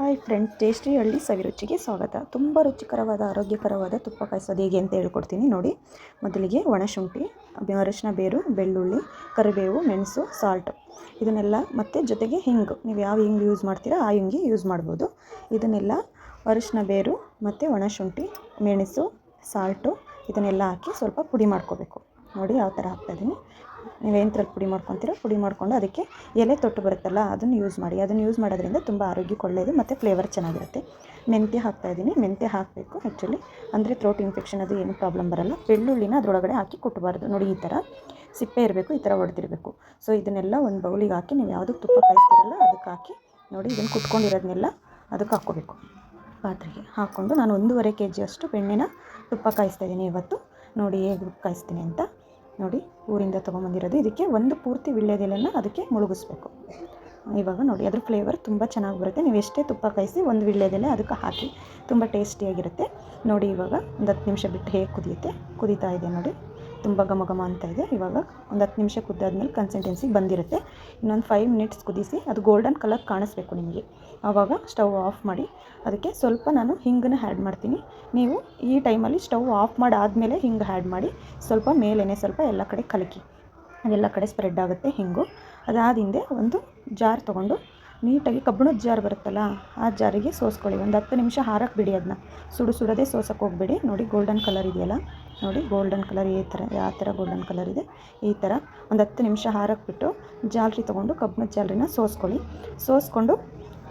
Hi friends tasty ಹಳ್ಳಿ ಸವಿರುಚಿಗೆ ಸ್ವಾಗತ. ತುಂಬ ರುಚಿಕರವಾದ, ಆರೋಗ್ಯಕರವಾದ ತುಪ್ಪ ಕಾಯಿಸೋದು ಹೇಗೆ ಅಂತ ಹೇಳ್ಕೊಡ್ತೀನಿ. ನೋಡಿ, ಮೊದಲಿಗೆ ಒಣಶುಂಠಿ ಅರಿಶಿನ ಬೇರು, ಬೆಳ್ಳುಳ್ಳಿ, ಕರಿಬೇವು, ಮೆಣಸು ಸಾಲ್ಟ್ ಇದನ್ನೆಲ್ಲ ಮತ್ತು ಜೊತೆಗೆ ಹಿಂಗು, ನೀವು ಯಾವ ಹಿಂಗು ಯೂಸ್ ಮಾಡ್ತೀರಾ, ಆ ಹಿಂಗೆ ಯೂಸ್ ಮಾಡ್ಬೋದು. ಇದನ್ನೆಲ್ಲ ಅರಿಶಿನ ಬೇರು ಮತ್ತು ಒಣಶುಂಠಿ ಮೆಣಸು ಸಾಲ್ಟು ಇದನ್ನೆಲ್ಲ ಹಾಕಿ ಸ್ವಲ್ಪ ಪುಡಿ ಮಾಡ್ಕೋಬೇಕು. ನೋಡಿ, ಯಾವ ಥರ ಹಾಕ್ತಾಯಿದ್ದೀನಿ ನೀವು ಎಂಥರಲ್ಲಿ ಪುಡಿ ಮಾಡ್ಕೊತೀರೋ ಪುಡಿ ಮಾಡಿಕೊಂಡು ಅದಕ್ಕೆ ಎಲೆ ತೊಟ್ಟು ಬರುತ್ತಲ್ಲ, ಅದನ್ನು ಯೂಸ್ ಮಾಡಿ. ಅದನ್ನು ಯೂಸ್ ಮಾಡೋದ್ರಿಂದ ತುಂಬ ಆರೋಗ್ಯಕ್ಕೆ ಒಳ್ಳೆಯದು ಮತ್ತು ಫ್ಲೇವರ್ ಚೆನ್ನಾಗಿರುತ್ತೆ. ಮೆಂತ್ಯ ಹಾಕ್ತಾಯಿದ್ದೀನಿ ಮೆಂತ್ಯ ಹಾಕಬೇಕು ಆ್ಯಕ್ಚುಲಿ ಅಂದರೆ ಥ್ರೋಟ್ ಇನ್ಫೆಕ್ಷನ್ ಅದು ಏನು ಪ್ರಾಬ್ಲಮ್ ಬರೋಲ್ಲ. ಬೆಳ್ಳುಳ್ಳಿನ ಅದರೊಳಗಡೆ ಹಾಕಿ ಕುಟ್ಟಬಾರ್ದು ನೋಡಿ ಈ ಥರ ಸಿಪ್ಪೆ ಇರಬೇಕು, ಈ ಥರ ಹೊಡೆದಿರಬೇಕು ಸೊ ಇದನ್ನೆಲ್ಲ ಒಂದು ಬೌಲಿಗೆ ಹಾಕಿ ನೀವು ಯಾವುದಕ್ಕೆ ತುಪ್ಪ ಕಾಯಿಸ್ತಿರಲ್ಲ ಅದಕ್ಕೆ ಹಾಕಿ ನೋಡಿ ಇದನ್ನು ಕುಟ್ಕೊಂಡಿರೋದನ್ನೆಲ್ಲ ಅದಕ್ಕೆ ಹಾಕ್ಕೋಬೇಕು. ಪಾತ್ರೆಗೆ ಹಾಕ್ಕೊಂಡು ನಾನು ಒಂದೂವರೆ ಕೆ ಜಿಯಷ್ಟು ಬೆಣ್ಣೆನ ತುಪ್ಪ ಕಾಯಿಸ್ತಾ ಇದ್ದೀನಿ ಇವತ್ತು. ನೋಡಿ ಹೇಗೆ ಕಾಯಿಸ್ತೀನಿ ಅಂತ. ನೋಡಿ, ಊರಿಂದ ತೊಗೊಂಬಂದಿರೋದು. ಇದಕ್ಕೆ ಒಂದು ಪೂರ್ತಿ ವೀಳ್ಯದೆಲೆನ ಅದಕ್ಕೆ ಮುಳುಗಿಸ್ಬೇಕು. ಇವಾಗ ನೋಡಿ, ಅದ್ರ ಫ್ಲೇವರ್ ತುಂಬ ಚೆನ್ನಾಗಿ ಬರುತ್ತೆ. ನೀವು ಎಷ್ಟೇ ತುಪ್ಪ ಕಾಯಿಸಿ ಒಂದು ವೀಳ್ಯದೆಲೆ ಅದಕ್ಕೆ ಹಾಕಿ, ತುಂಬ ಟೇಸ್ಟಿಯಾಗಿರುತ್ತೆ ನೋಡಿ, ಇವಾಗ ಒಂದು ಹತ್ತು ನಿಮಿಷ ಬಿಟ್ಟು ಹೇಗೆ ಕುದಿಯುತ್ತೆ? ಕುದೀತಾ ಇದೆ ನೋಡಿ. ತುಂಬ ಘಮ ಘಮ ಅಂತ ಇದೆ. ಇವಾಗ ಒಂದು ಹತ್ತು ನಿಮಿಷ ಕುದ್ದಾದ್ಮೇಲೆ ಕನ್ಸಿಸ್ಟೆನ್ಸಿ ಬಂದಿರುತ್ತೆ. ಇನ್ನೊಂದು ಫೈವ್ ಮಿನಿಟ್ಸ್ ಕುದಿಸಿ ಅದು ಗೋಲ್ಡನ್ ಕಲರ್ ಕಾಣಿಸ್ಬೇಕು ನಿಮಗೆ. ಆವಾಗ ಸ್ಟವ್ ಆಫ್ ಮಾಡಿ, ಅದಕ್ಕೆ ಸ್ವಲ್ಪ ನಾನು ಹಿಂಗನ್ನು ಆ್ಯಡ್ ಮಾಡ್ತೀನಿ. ನೀವು ಈ ಟೈಮಲ್ಲಿ ಸ್ಟವ್ ಆಫ್ ಮಾಡಾದಮೇಲೆ ಹಿಂಗೆ ಆ್ಯಡ್ ಮಾಡಿ, ಸ್ವಲ್ಪ ಮೇಲೇ ಸ್ವಲ್ಪ ಎಲ್ಲ ಕಡೆ ಕಲಕಿ. ಅದೆಲ್ಲ ಕಡೆ ಸ್ಪ್ರೆಡ್ ಆಗುತ್ತೆ ಹಿಂಗು. ಅದಾದ ಹಿಂದೆ ಒಂದು ಜಾರ್ ತೊಗೊಂಡು ನೀಟಾಗಿ ಕಬ್ಬಿಣದ ಜಾರು ಬರುತ್ತಲ್ಲ, ಆ ಜಾರಿಗೆ ಸೋಸ್ಕೊಳ್ಳಿ. ಒಂದು ಹತ್ತು ನಿಮಿಷ ಹಾರಕ್ಕೆ ಬಿಡಿ ಅದನ್ನ ಸುಡು ಸುಡೋದೇ ಸೋಸಕ್ಕೆ ಹೋಗಬೇಡಿ. ನೋಡಿ ಗೋಲ್ಡನ್ ಕಲರ್ ಇದೆಯಲ್ಲ? ನೋಡಿ ಗೋಲ್ಡನ್ ಕಲರ್ ಈ ಥರ ಯಾವ ಥರ ಗೋಲ್ಡನ್ ಕಲರ್ ಇದೆ. ಈ ಥರ ಒಂದು ಹತ್ತು ನಿಮಿಷ ಹಾರಕ್ಕೆ ಬಿಟ್ಟು ಜಾಲ್ರಿ ತೊಗೊಂಡು ಕಬ್ಬಿಣದ ಜಾಲರಿನ ಸೋಸ್ಕೊಳ್ಳಿ. ಸೋಸ್ಕೊಂಡು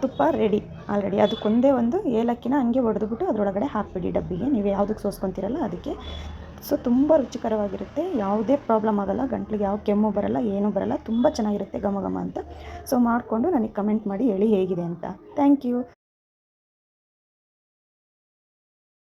ತುಪ್ಪ ರೆಡಿ ಆಲ್ರೆಡಿ ಅದಕ್ಕೊಂದೇ ಒಂದು ಏಲಕ್ಕಿನ ಹಂಗೆ ಒಡೆದುಬಿಟ್ಟು ಅದರೊಳಗಡೆ ಹಾಕಿಬಿಡಿ ಡಬ್ಬಿಗೆ. ನೀವು ಯಾವುದಕ್ಕೆ ಸೋಸ್ಕೊತೀರಲ್ಲ ಅದಕ್ಕೆ ಸೊ ತುಂಬ ರುಚಿಕರವಾಗಿರುತ್ತೆ. ಯಾವುದೇ ಪ್ರಾಬ್ಲಮ್ ಆಗೋಲ್ಲ. ಗಂಟ್ಲಿಗೆ ಯಾವ ಕೆಮ್ಮು ಬರೋಲ್ಲ, ಏನೂ ಬರೋಲ್ಲ. ತುಂಬ ಚೆನ್ನಾಗಿರುತ್ತೆ ಘಮ ಘಮ ಅಂತ. ಸೊ ಮಾಡಿಕೊಂಡು ನನಗೆ ಕಮೆಂಟ್ ಮಾಡಿ ಹೇಳಿ ಹೇಗಿದೆ ಅಂತ. Thank you